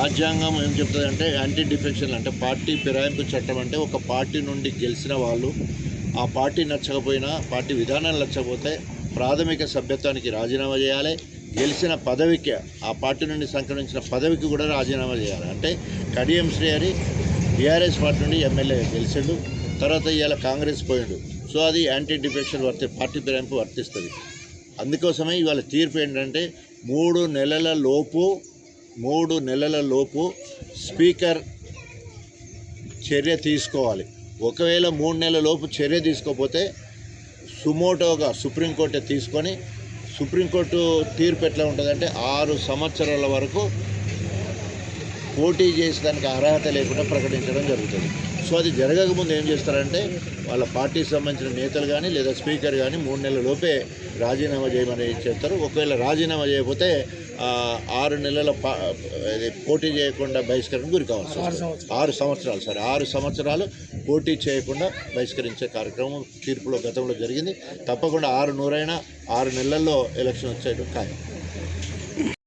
రాజ్యాంగం ఏం చెప్తుంది అంటే యాంటీ డిఫెక్షన్ అంటే పార్టీ ఫిరాయింపు చట్టం అంటే ఒక పార్టీ నుండి గెలిచిన వాళ్ళు ఆ పార్టీ నచ్చకపోయినా పార్టీ విధానాలు నచ్చకపోతే ప్రాథమిక సభ్యత్వానికి రాజీనామా చేయాలి. గెలిచిన పదవికి ఆ పార్టీ నుండి సంక్రమించిన పదవికి కూడా రాజీనామా చేయాలి. అంటే కడియం శ్రీహరి టీఆర్ఎస్ పార్టీ నుండి ఎమ్మెల్యే గెలిచిండు. తర్వాత ఇవాళ కాంగ్రెస్ పోయిండు. సో అది యాంటీ డిఫెక్షన్ వర్తి పార్టీ ఫిరాయింపు వర్తిస్తుంది. అందుకోసమే ఇవాళ తీర్పు ఏంటంటే మూడు నెలల లోపు మూడు నెలల లోపు స్పీకర్ చర్య తీసుకోవాలి. ఒకవేళ మూడు నెలల లోపు చర్య తీసుకోకపోతే సుమోటోగా సుప్రీంకోర్టు తీసుకొని సుప్రీంకోర్టు తీర్పు ఎట్లా ఉంటుందంటే ఆరు సంవత్సరాల వరకు పోటీ చేసేదానికి అర్హత లేకుండా ప్రకటించడం జరుగుతుంది. సో అది జరగకముందు ఏం చేస్తారంటే వాళ్ళ పార్టీకి సంబంధించిన నేతలు కానీ లేదా స్పీకర్ కానీ మూడు నెలల లోపే రాజీనామా చేయమని చేస్తారు ఒకవేళ రాజీనామా చేయకపోతే ఆరు నెలల పోటీ చేయకుండా బహిష్కరణకు గురి కావాల్సి. ఆరు సంవత్సరాలు. సార్ ఆరు సంవత్సరాలు పోటీ చేయకుండా బహిష్కరించే కార్యక్రమం తీర్పులో గతంలో జరిగింది. తప్పకుండా ఆరు నూరైనా ఆరు నెలల్లో ఎలక్షన్ వచ్చేయడం ఖాయం.